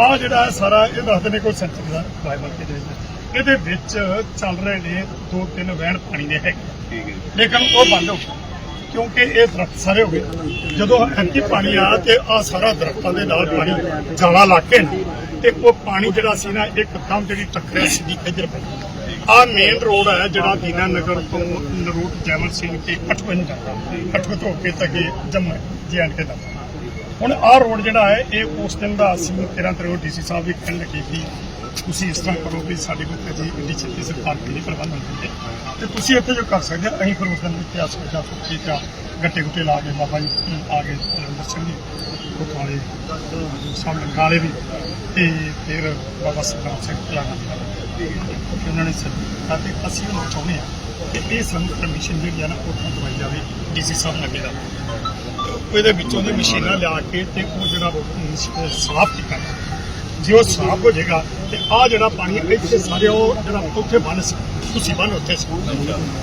ਆ ਜਿਹੜਾ ਸਾਰਾ ਇਹ ਦੱਸਦੇ ਨੇ ਕੋਈ ਸੈਂਚਰੀ ਦਾ ਬਾਈਬਲ ਦੇ ਵਿੱਚ ਇਹਦੇ। ਵਿੱਚ ਚੱਲ ਰਹੇ ਨੇ ਦੋ ਤਿੰਨ ਵਹਿਣ ਪਾਣੀ ਦੇ ਹੈਗੇ। ਠੀਕ ਹੈ ਜੀ। ਲੇਕਿਨ ਉਹ ਬੰਦ ਹੋ ਗਏ ਕਿਉਂਕਿ ਇਹ ਦਰਖਤ ਸਾਰੇ ਹੋ ਗਏ। ਜਦੋਂ ਐਂਟੀ ਪਾਣੀ ਆ ਤੇ ਆ ਸਾਰਾ ਦਰਖਤਾਂ ਦੇ ਨਾਲ ਪਾਣੀ ਜਾਲਾ ਲਾ ਕੇ ਤੇ ਉਹ ਪਾਣੀ ਜਿਹੜਾ ਸੀ ਨਾ ਇੱਕਦਮ ਜਿਹੜੀ ਟੱਕਰਿਆ ਸੀ ਇੱਧਰ ਪਈ ਆ ਮੇਨ ਰੋਡ ਹੈ ਜਿਹੜਾ ਦੀਨਾ ਨਗਰ ਤੋਂ ਨਰੂਟ ਜੈਮਲ ਸਿੰਘ ਤੇ 58 ਜਾਂਦਾ 58 ਹੋ ਕੇ ਤੱਕ ਜੰਮੂ ਜੀ ਐਂਡ ਕੇ ਦਾ ਹੁਣ ਆਹ ਰੋਡ ਜਿਹੜਾ ਹੈ ਇਹ ਉਸ ਦਿਨ ਦਾ ਅਸੀਂ 13 ਤਰੋ ਡੀਸੀ ਸਾਹਿਬ ਵੀ ਕਹਿਣ ਲੱਗੇ ਕਿ ਤੁਸੀਂ ਇਸ ਤਰ੍ਹਾਂ ਕਰੋ ਵੀ ਸਾਡੇ ਕੋਲ ਕਦੀ ਇੰਡੀ ਛੇਤੀ ਸਰਕਾਰ ਨਹੀਂ ਪ੍ਰਬੰਧ ਹੁੰਦੇ। ਤੇ ਤੁਸੀਂ ਇੱਥੇ ਜੋ ਕਰ ਸਕਦੇ ਹੋ, ਅਸੀਂ ਫਿਰ ਉਸ ਦਿਨ ਇਤਿਹਾਸ ਵਜਾ ਠੀਕ ਆ ਗੱਟੇ ਗੁੱਟੇ ਲਾ ਕੇ ਬਾਬਾ ਜੀ ਆ ਗਏ ਰਵਿੰਦਰ ਸਿੰਘ ਜੀ ਉਹ ਕਾਲੇ ਸਾਹਮਣੇ ਕਾਲੇ ਵੀ ਤੇ ਫਿਰ ਬਾਬਾ ਸਰਦਾਰ ਸਿੰਘ ਲਾਣਾ ਉਹਨਾਂ ਨੇ ਸਰ ਅਤੇ ਅਸੀਂ ਉਹ ਚਾਹੁੰਦੇ ਆ ਕਿ ਇਹ ਸਾਨੂੰ ਪਰਮਿਸ਼ਨ ਜਿਹੜੀ ਆ ਨਾ ਉੱਥੋਂ ਦਵਾਈ ਜਾਵੇ ਡੀਸੀ ਸਾਹਿਬ ਲੱਗੇ ਦਾ ਉਹਦੇ ਵਿੱਚੋਂ ਦੀ ਮਸ਼ੀਨਾਂ ਲਿਆ ਕੇ ਤੇ ਉਹ ਜਿਹੜਾ ਸਾਫ਼ ਕੀਤਾ ਜੇ ਉਹ ਸਾਫ਼ ਹੋ ਜਾਏਗਾ ਤੇ ਆ ਜਿਹੜਾ ਪਾਣੀ ਇੱਥੇ ਸਾਰੇ ਉਹ ਜਿਹੜਾ ਉੱਥੇ ਬੰਨ ਸੀ ਤੁਸੀਂ ਬੰਨ ਉੱਥੇ ਸੀ।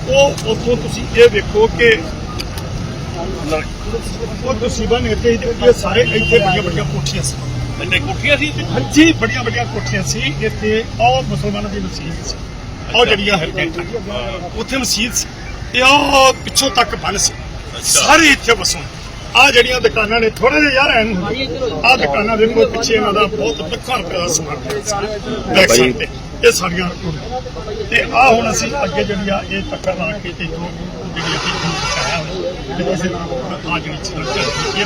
ਉਹ ਉੱਥੋਂ ਤੁਸੀਂ ਇਹ ਵੇਖੋ ਕਿ ਉਹ ਤੁਸੀਂ ਬੰਨ ਇੱਥੇ ਇਹ ਸਾਰੇ ਇੱਥੇ ਬੜੀਆਂ ਬੜੀਆਂ ਕੋਠੀਆਂ ਸੀ। ਇੰਨੇ ਕੋਠੀਆਂ ਸੀ? ਹਾਂਜੀ ਬੜੀਆਂ ਬੜੀਆਂ ਕੋਠੀਆਂ ਸੀ। ਇੱਥੇ ਉਹ ਮੁਸਲਮਾਨਾਂ ਦੀ ਮਸਜਿਦ ਸੀ। ਉਹ ਜਿਹੜੀਆਂ ਹਰਕਤਾਂ ਉੱਥੇ ਮਸਜਿਦ ਸੀ। ਤੇ ਉਹ ਪਿੱਛੋਂ ਤੱਕ ਬੰਨ ਸੀ। ਸਾਰੇ ਇੱਥੇ ਵਸੋਂ। ਆ ਜਿਹੜੀਆਂ ਦੁਕਾਨਾਂ ਨੇ ਥੋੜੇ ਜਿਹਾ ਯਾਰ ਐਨ ਆ ਦੁਕਾਨਾਂ ਦੇ ਕੋਲ ਪਿੱਛੇ ਇਹਨਾਂ ਦਾ ਬਹੁਤ ਲੱਖਾਂ ਰੁਪਏ ਦਾ ਸਮਾਨ ਬੈਕ ਸਾਈਡ ਤੇ ਇਹ ਸਾਰੀਆਂ ਤੇ ਆ ਹੁਣ ਅਸੀਂ ਅੱਗੇ ਜਿਹੜੀ ਆ ਇਹ ਟੱਕਰ ਲਾ ਕੇ ਤੇ ਜੋ ਜਿਹੜੀ ਅਸੀਂ ਆ ਜਿਹੜੀ ਸੜਕ ਚੱਲਦੀ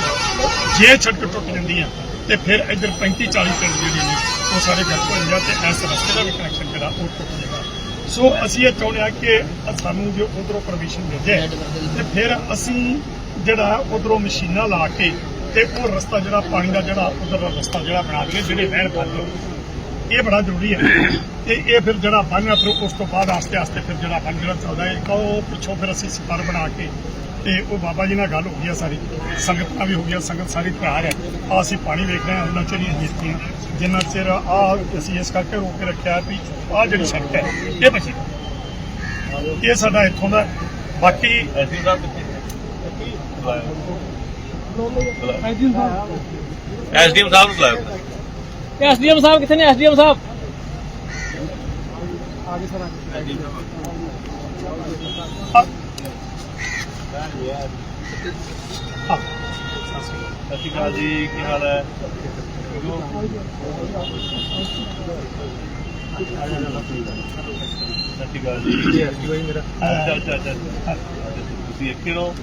ਜੇ ਸੜਕ ਟੁੱਟ ਜਾਂਦੀ ਆ ਤੇ ਫਿਰ ਇੱਧਰ 35 40 ਪਿੰਡ ਜਿਹੜੇ ਨੇ ਉਹ ਸਾਰੇ ਜਾਂਦੇ ਆ ਤੇ ਇਸ ਰਸਤੇ ਦਾ ਵੀ ਕਨੈਕਸ਼ਨ ਜਿਹੜਾ ਉਹ ਟੁੱਟ ਜਾਏਗਾ। ਸੋ ਅਸੀਂ ਇਹ ਚਾਹੁੰਦੇ ਆ ਕਿ ਸਾਨੂੰ ਜੋ ਉਧਰੋਂ ਪਰਮਿਸ਼ਨ ਮਿਲ ਜਾਏ ਤੇ ਫਿਰ ਅਸੀਂ ਜਿਹੜਾ ਉਧਰੋਂ ਮਸ਼ੀਨਾਂ ਲਾ ਕੇ ਤੇ ਉਹ ਰਸਤਾ ਜਿਹੜਾ, ਪਾਣੀ ਦਾ ਜਿਹੜਾ ਉਧਰ ਦਾ ਰਸਤਾ ਜਿਹੜਾ ਬਣਾ ਦਈਏ, ਜਿਹੜੇ ਵਹਿਣ ਪਾਉਂਦੇ ਇਹ ਬੜਾ ਜ਼ਰੂਰੀ ਹੈ। ਤੇ ਇਹ ਫਿਰ ਜਿਹੜਾ ਬੰਨ੍ਹਣਾ ਫਿਰ ਉਸ ਤੋਂ ਬਾਅਦ ਆਸਤੇ ਆਸਤੇ ਫਿਰ ਜਿਹੜਾ ਬੰਨ ਜਿਹੜਾ ਚੱਲਦਾ ਹੈ ਉਹ ਪਿੱਛੋਂ ਫਿਰ ਅਸੀਂ ਸਫਰ ਬਣਾ ਕੇ ਤੇ ਉਹ ਬਾਬਾ ਜੀ ਨਾਲ ਗੱਲ ਹੋ ਗਈ ਆ ਸਾਰੀ। ਸੰਗਤ ਨਾਲ ਵੀ ਹੋ ਗਈ ਸੰਗਤ ਸਾਰੀ ਤਿਆਰ ਹੈ। ਆ ਅਸੀਂ ਪਾਣੀ ਵੇਖ ਰਹੇ ਹਾਂ, ਉਹਨਾਂ ਚਿਰ ਹੀ ਜਿੱਤੀਆਂ ਜਿੰਨਾ ਚਿਰ ਆ ਅਸੀਂ ਇਸ ਕਰਕੇ ਰੋਕ ਕੇ ਰੱਖਿਆ ਵੀ ਆ ਜਿਹੜੀ ਸੜਕ ਹੈ, ਇਹ ਬਚੀ। ਇਹ ਸਾਡਾ ਇੱਥੋਂ ਦਾ ਬਾਕੀ ਐਸੀ ਸਾਹਿਬ ਐਸਡੀਐਮ ਸਾਹਿਬ। ਨੂੰ ਬੁਲਾਇਆ ਐਸਡੀਐਮ ਸਾਹਿਬ ਕਿੱਥੇ ਨੇ? ਐਸਡੀਐਮ ਸਾਹਿਬ। ਆ- ਆ, ਸਤਿ ਸ਼੍ਰੀ ਅਕਾਲ ਜੀ ਕੀ ਹਾਲ ਹੈ? ਸਤਿ ਸ਼੍ਰੀ ਅਕਾਲ ਜੀ। ਅੱਛਾ ਅੱਛਾ ਅੱਛਾ। ਤੁਸੀਂ ਇੱਥੇ ਰਹੋ।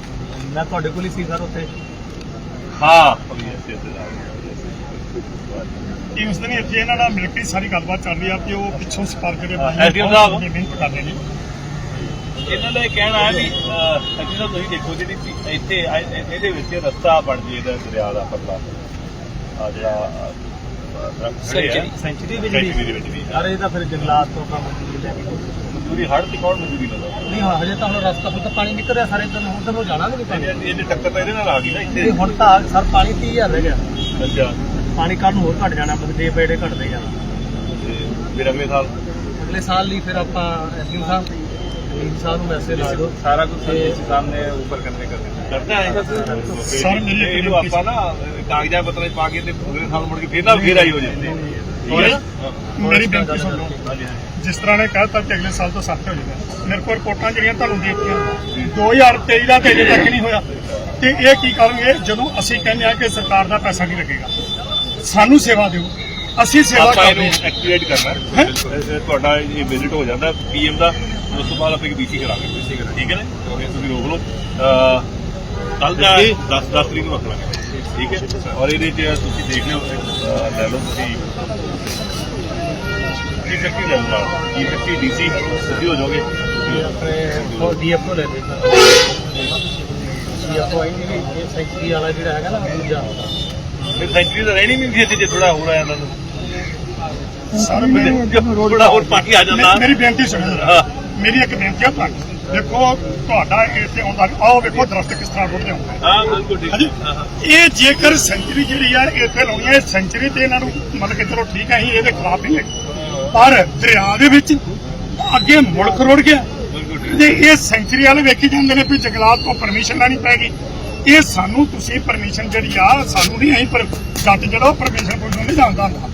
ਮੈਂ ਤੁਹਾਡੇ ਕੋਲ ਹੀ ਸੀ ਸਰ ਉੱਥੇ ਹਾਂ। ਇਹ ਉਸ ਦਿਨ ਇੱਥੇ ਇਹਨਾਂ ਨਾਲ ਮਿਲ ਕੇ ਸਾਰੀ ਗੱਲਬਾਤ ਚੱਲ ਰਹੀ ਆ ਕਿ ਉਹ ਪਿੱਛੋਂ ਸਪਾਰ ਜਿਹੜੇ ਹਾਂ, SDM ਸਾਹਿਬ। ਮਿਹਨਤ ਕਰ ਰਹੇ ਨੇ ਇਹਨਾਂ ਦਾ ਇਹ ਕਹਿਣਾ ਹੈ ਵੀ ਅਜੀ ਤਾਂ ਤੁਸੀਂ ਦੇਖੋ ਜਿਹੜੀ ਇੱਥੇ ਇਹਦੇ ਵਿੱਚ ਰਸਤਾ ਬਣ ਜੇ ਇਹਦਾ ਦਰਿਆ ਦਾ ਪਰਲਾ ਆ ਜਿਹੜਾ। ਸੈਂਚਰੀ ਸੈਂਚਰੀ ਵਿੱਚ ਦੇ ਵੀ ਅਰੇ ਇਹ ਤਾਂ ਫਿਰ ਜੰਗਲਾਤ ਤੋਂ ਕੰਮ ਲੈ ਕੇ ਪੂਰੀ ਹੜ੍ਹ ਟਿਕਾਉਣ ਮਜ਼ਦੂਰੀ ਨਾਲ ਨਹੀਂ ਹਾਂ ਹਜੇ ਤਾਂ ਹੁਣ ਰਸਤਾ ਹੁਣ ਪਾਣੀ ਨਿਕਲ ਰਿਹਾ ਸਾਰੇ ਦਿਨ ਹੁਣ ਤਾਂ ਉਹ ਜਾਣਾ ਨਹੀਂ ਪਾਣੀ। ਇਹਨੇ ਟੱਕਰ ਤਾਂ ਇਹਦੇ ਨਾਲ ਆ ਗਈ ਨਾ ਇੱਥੇ। ਹੁਣ ਤਾਂ ਸਰ ਪਾਣੀ 30000 ਰਹਿ ਗਿਆ। ਅੱਛਾ। ਪਾਣੀ ਕੱਲ ਨੂੰ ਹੋਰ ਘਟ ਜਾਣਾ ਬਦੇ ਬੇੜੇ ਘਟਦੇ ਜਾਣਾ। ਫਿਰ ਅਗਲੇ ਸਾਲ? ਅਗਲੇ ਸਾਲ ਲਈ ਫਿਰ ਆਪਾਂ ਐਸਯੂ ਸਾਹਿਬ ਨੀਮ ਨੂੰ ਮੈਸੇਜ ਲਾ ਦਿਓ। ਸਾਰਾ ਕੁਝ ਸਾਡੇ ਸਾਹਮਣੇ ਉੱਪਰ ਕਰਨੇ ਕਰਨੇ ਕਰਦੇ ਆਏਗਾ ਸਰ ਮੇਰੇ ਆਪਾਂ ਨਾ ਕਾਗਜ਼ਾਂ ਪੱਤਰਾਂ 'ਚ ਪਾ ਕੇ ਤੇ ਅਗਲੇ ਸਾਲ ਮੁੜ ਕੇ ਠੀਕ ਹੈ। ਮੇਰੀ ਬੇਨਤੀ ਸੁਣ ਲਓ। ਹਾਂਜੀ ਹਾਂਜੀ ਜਿਸ ਤਰ੍ਹਾਂ ਨੇ ਕਹਿਤਾ ਕਿ ਅਗਲੇ ਸਾਲ ਤੋਂ ਸੱਤ ਹੋ ਜਾਏਗਾ। ਮੇਰੇ ਕੋਲ ਰਿਪੋਰਟਾਂ ਜਿਹੜੀਆਂ ਤੁਹਾਨੂੰ ਦੇ ਦਿੱਤੀਆਂ 2023 ਦਾ ਤੇ ਅਜੇ ਤੱਕ ਨਹੀਂ ਹੋਇਆ। ਤੇ ਇਹ ਕੀ ਕਰਨਗੇ? ਜਦੋਂ ਅਸੀਂ ਕਹਿੰਦੇ ਆ ਕਿ ਸਰਕਾਰ ਦਾ ਪੈਸਾ ਨਹੀਂ ਲੱਗੇਗਾ ਸਾਨੂੰ ਸੇਵਾ ਦਿਓ। ਅਸੀਂ ਸੇਵਾ ਕਰਦੇ ਹਾਂ। ਐਕਟੀਵੇਟ ਕਰਨਾ। ਤੁਹਾਡਾ ਇਹ ਵਿਜ਼ਿਟ ਹੋ ਜਾਂਦਾ। ਪੀਐਮ ਦਾ ਉਸ ਤੋਂ ਬਾਅਦ ਆਪਾਂ ਇੱਕ ਬੀਸੀ ਕਰਾਂਗੇ। ਬੀਸੀ ਕਰਾਂਗੇ। ਠੀਕ ਹੈ ਨਾ? ਤੁਸੀਂ ਰੋਕ ਲਓ। ਕੱਲ ਦਾ 10 10 ਤਰੀਕ ਨੂੰ ਰੱਖ ਲਾਂਗੇ। ਠੀਕ ਹੈ? ਔਰ ਇਹਦੇ ਚ ਤੁਸੀਂ ਦੇਖ ਲਿਓ ਲੈ ਲਓ ਤੁਸੀਂ। ਕੀ ਫੈਕਟਰੀ ਲੈ ਲਓ ਕੀ ਫੈਕਟਰੀ ਡੀਸੀ ਤੁਸੀਂ ਹੋ ਜਾਓਗੇ। ਆਪਣੇ ਉਹ ਡੀਐਫਓ ਲੈ ਦੇ ਡੀਐਫਓ ਆਈ ਨਹੀਂ ਇਹ ਸੈਂਚਰੀ ਵਾਲਾ ਜਿਹੜਾ ਹੈਗਾ ਨਾ ਦੂਜਾ। ਫਿਰ ਸੈਂਚਰੀ ਤਾਂ ਰਹਿਣੀ ਨਹੀਂ ਸੀ ਜੇ ਥੋੜਾ ਹੋਰ ਆ ਜਾਂਦਾ ਤਾਂ ਸਰ ਮੈਂ ਥੋੜਾ ਹੋਰ ਪਾਣੀ ਆ ਜਾਂਦਾ। ਮੇਰੀ ਬੇਨਤੀ ਸੁਣੋ ਜਰਾ। ਹਾਂ ਮੇਰੀ ਇੱਕ ਬੇਨਤੀ ਆ ਤੁਹਾਨੂੰ। ਦੇਖੋ ਤੁਹਾਡਾ ਇੱਥੇ ਆਉਂਦਾ ਆਓ ਵੇਖੋ ਦਰਖਤ ਕਿਸ ਤਰ੍ਹਾਂ ਰੁੱਟਦੇ ਹੁੰਦੇ ਹਾਂ ਬਿਲਕੁਲ ਠੀਕ। ਹਾਂ ਹਾਂ। ਇਹ ਜੇਕਰ ਸੈਂਚਰੀ ਜਿਹੜੀ ਆ ਇੱਥੇ ਲਾਉਣੀ ਹੈ ਸੈਂਚਰੀ ਤੇ ਇਹਨਾਂ ਨੂੰ ਮਤਲਬ ਕਿ ਚਲੋ ਠੀਕ ਹੈ ਅਸੀਂ ਇਹਦੇ ਖਿਲਾਫ ਨਹੀਂ ਹੈਗੇ। ਪਰ ਦਰਿਆ ਦੇ ਵਿੱਚ ਅੱਗੇ ਮੁਲਕ ਰੁੜ ਗਿਆ। ਤੇ ਇਹ ਸੈਂਚਰੀ ਵਾਲੇ ਵੇਖੀ ਜਾਂਦੇ ਨੇ ਵੀ ਜੰਗਲਾਤ ਤੋਂ ਪਰਮਿਸ਼ਨ ਲੈਣੀ ਪੈਗੀ ਇਹ ਸਾਨੂੰ ਤੁਸੀਂ ਪਰਮਿਸ਼ਨ ਜਿਹੜੀ ਆ ਸਾਨੂੰ ਨਹੀਂ ਅਸੀਂ ਪਰ ਜੱਟ ਜਿਹੜਾ ਪਰਮਿਸ਼ਨ ਕੋਈ ਨਹੀਂ ਜਾਂਦਾ ਹੁੰਦਾ।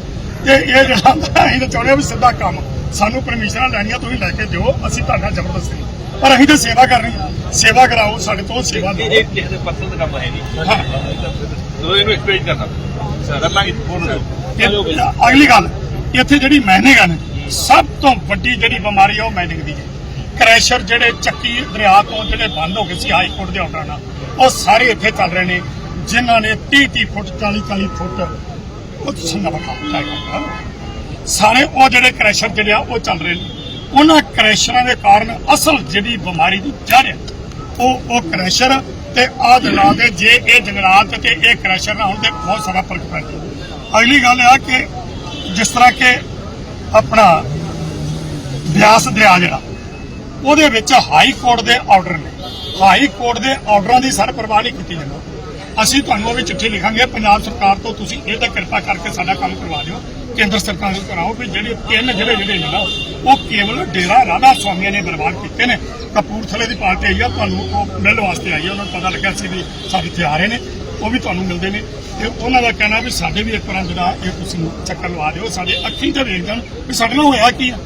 ਤੇ ਇਹ ਜਿਹੜਾ ਅਸੀਂ ਤਾਂ ਚਾਹੁੰਦੇ ਹਾਂ ਵੀ ਸਿੱਧਾ ਕੰਮ ਸਾਨੂੰ ਪਰਮਿਸ਼ਨਾਂ ਲੈਣੀਆਂ ਤੁਸੀਂ ਲੈ ਕੇ ਦਿਓ ਅਸੀਂ ਤੁਹਾਡਾ ਜ਼ਬਰਦਸਤੀ। ਪਰ ਅਸੀਂ ਤਾਂ ਸੇਵਾ ਕਰਨੀ ਹੈ। ਸੇਵਾ ਕਰਾਓ ਸਾਡੇ ਤੋਂ ਸੇਵਾ ਇਹ ਦਿਓ ਇਹ ਕਿਸੇ ਦੇ ਪਰਸਨਲ ਦਾ ਕੰਮ ਹੈ ਨਹੀਂ। ਹਾਂ। ਤੋ ਇਹਨੂੰ ਐਕਸਪਲੇਨ ਕਰਨਾ। ਕਰ ਲਾਂਗੇ ਬੋਲੋ। ਅਗਲੀ ਗੱਲ ਇੱਥੇ ਜਿਹੜੀ ਮਾਈਨਿੰਗ ਹੈ ਨਾ ਸਭ ਤੋਂ ਵੱਡੀ ਜਿਹੜੀ ਬਿਮਾਰੀ ਆ ਉਹ ਮਾਈਨਿੰਗ ਦੀ ਹੈ। ਕ੍ਰੈਸ਼ਰ ਜਿਹੜੇ ਚੱਕੀ ਦਰਿਆ ਤੋਂ ਜਿਹੜੇ ਬੰਦ ਹੋ ਗਏ ਸੀ ਹਾਈ ਕੋਰਟ ਦੇ ਆਰਡਰ ਨਾਲ ਉਹ ਸਾਰੇ ਇੱਥੇ ਚੱਲ ਰਹੇ ਨੇ। ਜਿਨ੍ਹਾਂ ਨੇ 30 30 ਫੁੱਟ 40 40 ਫੁੱਟ ਉਹ ਸੰਗਮ ਖਾਤਾ ਸਾਰੇ ਉਹ ਜਿਹੜੇ ਕ੍ਰੈਸ਼ਰ ਜਿਹੜੇ ਆ, ਉਹ ਚੱਲ ਰਹੇ ਨੇ। ਉਹਨਾਂ ਕ੍ਰੈਸ਼ਰਾਂ ਦੇ ਕਾਰਨ ਅਸਲ ਜਿਹੜੀ ਬਿਮਾਰੀ ਦੀ ਜੜ ਹੈ ਉਹ ਉਹ ਕ੍ਰੈਸ਼ਰ ਤੇ ਆਹ ਜੰਗਲਾਤ ਦੇ ਜੇ ਇਹ ਜੰਗਲਾਤ ਤੇ ਇਹ ਕ੍ਰੈਸ਼ਰ ਨਾ ਹੋਣ ਤੇ ਬਹੁਤ ਸਾਰਾ ਫ਼ਰਕ ਪੈ ਜਾਂਦਾ ਅਗਲੀ ਗੱਲ ਇਹ ਆ ਕਿ ਜਿਸ ਤਰ੍ਹਾਂ ਕਿ ਆਪਣਾ ਬਿਆਸ ਦਰਿਆ ਜਿਹੜਾ, ਉਹਦੇ ਵਿੱਚ ਹਾਈ ਕੋਰਟ ਦੇ ਆਰਡਰ ਨੇ। ਹਾਈ ਕੋਰਟ ਦੇ ਆਰਡਰਾਂ ਦੀ ਸਰ ਪਰਵਾਹ ਨਹੀਂ ਕੀਤੀ ਜਾਂਦੀ। ਅਸੀਂ ਤੁਹਾਨੂੰ ਉਹ ਵੀ ਚਿੱਠੀ ਲਿਖਾਂਗੇ, ਪੰਜਾਬ ਸਰਕਾਰ ਤੋਂ ਤੁਸੀਂ ਇਹ ਤਾਂ ਕਿਰਪਾ ਕਰਕੇ ਸਾਡਾ ਕੰਮ ਕਰਵਾ ਦਿਓ। ਕੇਂਦਰ ਸਰਕਾਰ ਨੂੰ ਕਰਾਓ ਵੀ ਜਿਹੜੇ ਤਿੰਨ ਜਿਹੜੇ ਜਿਹੜੇ ਨੇ ਨਾ, ਉਹ ਕੇਵਲ ਡੇਰਾ ਰਾਧਾ ਸਵਾਮੀਆਂ ਨੇ ਬਰਬਾਦ ਕੀਤੇ ਨੇ। ਕਪੂਰਥਲੇ ਦੀ ਪਾਰਟੀ ਆਈ ਆ, ਤੁਹਾਨੂੰ ਉਹ ਮਿਲਣ ਵਾਸਤੇ ਆਈ ਆ, ਉਹਨਾਂ ਨੂੰ ਪਤਾ ਲੱਗਿਆ ਸੀ ਵੀ ਸਾਡੇ ਇੱਥੇ ਆ ਰਹੇ ਨੇ, ਉਹ ਵੀ ਤੁਹਾਨੂੰ ਮਿਲਦੇ ਨੇ। ਤੇ ਉਹਨਾਂ ਦਾ ਕਹਿਣਾ ਵੀ ਸਾਡੇ ਵੀ ਇੱਕ ਵਾਰ ਜਿਹੜਾ ਇਹ ਤੁਸੀਂ ਚੱਕਰ ਲਵਾ ਦਿਓ, ਸਾਡੇ ਅੱਖੀਂ ਤੇ ਵੇਖ ਜਾਣ ਵੀ ਸਾਡੇ ਨਾਲ ਹੋਇਆ ਕੀ ਆ।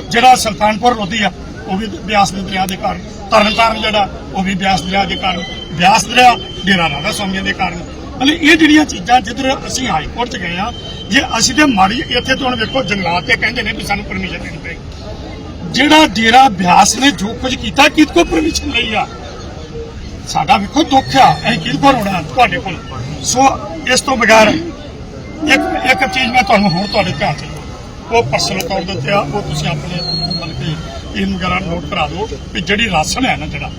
ਜਿਹੜਾ ਸੁਲਤਾਨਪੁਰ ਲੋਧੀ ਆ, ਉਹ ਵੀ ਬਿਆਸ ਦੇ ਦਰਿਆ ਦੇ ਕਾਰਨ, ਤਰਨਤਾਰਨ ਜਿਹੜਾ, ਉਹ ਵੀ ਬਿਆਸ ਦਰਿਆ ਦੇ ਕਾਰਨ, ਬਿਆਸ ਦਰਿਆ ਡੇਰਾ ਰਾਧਾ ਸਵਾਮੀਆਂ ਦੇ ਕਾਰਨ ਮਤਲਬ ਇਹ ਜਿਹੜੀਆਂ ਚੀਜ਼ਾਂ ਜਿੱਧਰ ਅਸੀਂ ਹਾਈ ਕੋਰਟ 'ਚ ਗਏ ਆ ਜੇ ਅਸੀਂ ਤੇ ਮਾੜੀ ਇੱਥੇ ਤੋਂ ਹੁਣ ਵੇਖੋ ਜੰਗਲਾਤ ਤੇ ਕਹਿੰਦੇ ਨੇ ਵੀ ਸਾਨੂੰ ਪਰਮਿਸ਼ਨ ਦੇਣੀ ਪਏਗੀ। ਜਿਹੜਾ ਡੇਰਾ ਬਿਆਸ ਨੇ ਜੋ ਕੁਝ ਕੀਤਾ, ਕਿਹਦੇ ਕੋ ਪਰਮਿਸ਼ਨ ਲਈ ਆ? ਸਾਡਾ ਵੇਖੋ ਦੁੱਖ ਆ, ਅਸੀਂ ਕਿਹਦੇ ਕੋਲ ਹੋਣਾ? ਤੁਹਾਡੇ ਕੋਲ। ਸੋ ਇਸ ਤੋਂ ਬਗੈਰ ਇੱਕ ਇੱਕ ਚੀਜ਼ ਮੈਂ ਤੁਹਾਨੂੰ ਹੋਰ ਤੁਹਾਡੇ ਧਿਆਨ ਚ ਉਹ ਪਰਸਨਲ ਤੌਰ ਦੇ ਉੱਤੇ ਆ, ਉਹ ਤੁਸੀਂ ਆਪਣੇ ਮਤਲਬ ਕਿ ਇਹਨੂੰ ਵਗੈਰਾ ਨੋਟ ਕਰਾ ਦਿਓ ਵੀ ਜਿਹੜੀ ਰਾਸ਼ਨ ਹੈ ਨਾ ਜਿਹੜਾ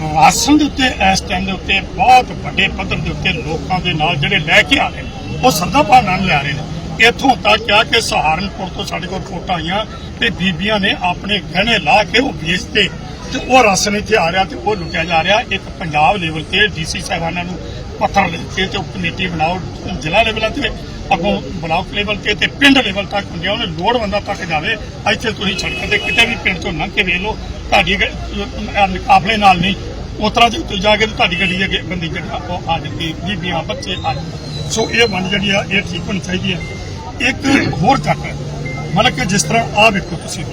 ਰਾਸ਼ਨ ਦੇ ਉੱਤੇ, ਇਸ ਟਾਈਮ ਦੇ ਉੱਤੇ ਬਹੁਤ ਵੱਡੇ ਪੱਧਰ ਦੇ ਉੱਤੇ ਲੋਕਾਂ ਦੇ ਨਾਲ ਜਿਹੜੇ ਲੈ ਕੇ ਆ ਰਹੇ ਨੇ, ਉਹ ਸਰਦਾ ਭਾਵ ਨਾਲ ਲਿਆ ਰਹੇ ਨੇ। ਇੱਥੋਂ ਤੱਕ ਆ ਕਿ ਸਹਾਰਨਪੁਰ ਤੋਂ ਸਾਡੇ ਕੋਲ ਫੋਟੋ ਆਈਆਂ ਤੇ ਬੀਬੀਆਂ ਨੇ ਆਪਣੇ ਗਹਿਣੇ ਲਾ ਕੇ ਉਹ ਵੇਚਤੇ ਤੇ ਉਹ ਰਾਸ਼ਨ ਇੱਥੇ ਆ ਰਿਹਾ ਤੇ ਉਹ ਲੁੱਟਿਆ ਜਾ ਰਿਹਾ। ਇੱਕ ਪੰਜਾਬ ਲੈਵਲ ਤੇ ਡੀਸੀ ਸਾਹਿਬਾਨਾਂ ਨੂੰ ਪੱਥਰ ਲਿਖ ਕੇ ਤੇ ਉਹ ਕਮੇਟੀ ਬਣਾਓ, ਜ਼ਿਲ੍ਹਾ ਲੈਵਲ ਤੇ ਅੱਗੋਂ ਬਲਾਕ ਲੈਵਲ ਤੇ ਤੇ ਪਿੰਡ ਲੈਵਲ ਤੱਕ ਹੁੰਦੇ ਉਹਨੇ ਲੋੜਵੰਦਾਂ ਤੱਕ ਜਾਵੇ, ਇੱਥੇ ਤੁਸੀਂ ਸੜਕਾਂ ਤੇ ਕਿਤੇ ਵੀ ਪਿੰਡ ਤੋਂ ਲੰਘ ਕੇ ਵੇਖ ਲਓ, ਤੁਹਾਡੀ ਕਾਫਲੇ ਨਾਲ ਨਹੀਂ, ਉਤਰਾ ਜੇ ਤੁਸੀਂ ਜਾ ਕੇ ਤੁਹਾਡੀ ਗੱਡੀ ਦੇ ਅੱਗੇ ਬੰਦੀ ਜਿਹੜਾ ਉਹ ਆ ਜਾਂਦੀ, ਬੀਬੀਆਂ, ਬੱਚੇ ਆ ਜਾਂਦੇ। ਸੋ ਇਹ ਵੰਡ ਜਿਹੜੀ ਆ, ਇਹ ਠੀਕ ਹੋਣੀ ਚਾਹੀਦੀ ਹੈ ਇੱਕ ਹੋਰ ਚੱਕ ਹੈ, ਮਤਲਬ ਕਿ ਜਿਸ ਤਰ੍ਹਾਂ ਆ ਵੇਖੋ ਤੁਸੀਂ